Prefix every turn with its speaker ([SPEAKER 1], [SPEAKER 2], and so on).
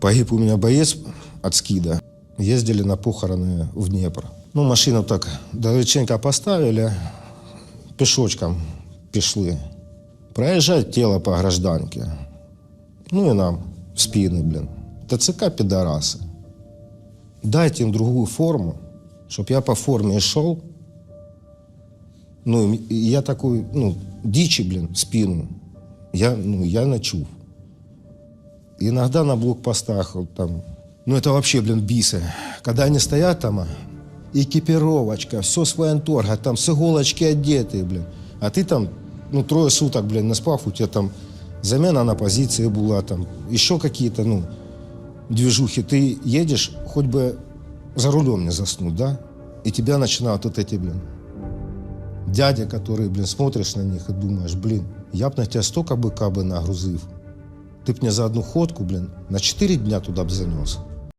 [SPEAKER 1] Погиб у меня боец от СКИДа. Ездили на похороны в Днепр. Ну, машину так далеченько поставили, пешочком пішли. Проезжает тело по гражданке. Ну и нам в спины, блин. ТЦК пидорасы. Дайте им другую форму, чтобы я по форме шел. Ну, я такой, ну, дичи, блин, в спину. Я, ну, я ночув. Иногда на блокпостах вот там, ну это вообще, блин, бисы. Когда они стоят там, а, экипировочка, все с военторга, там с иголочки одетые, блин. А ты там, ну, трое суток, блин, не спав, у тебя там замена на позиции была, там, еще какие-то, ну, движухи. Ты едешь, хоть бы за рулем не заснуть, да? И тебя начинают вот эти, блин, дядя, которые, блин, смотришь на них и думаешь, блин, я б на тебя столько быка бы нагрузив. Ты б мне за одну ходку, блин, на 4 дня туда б занес.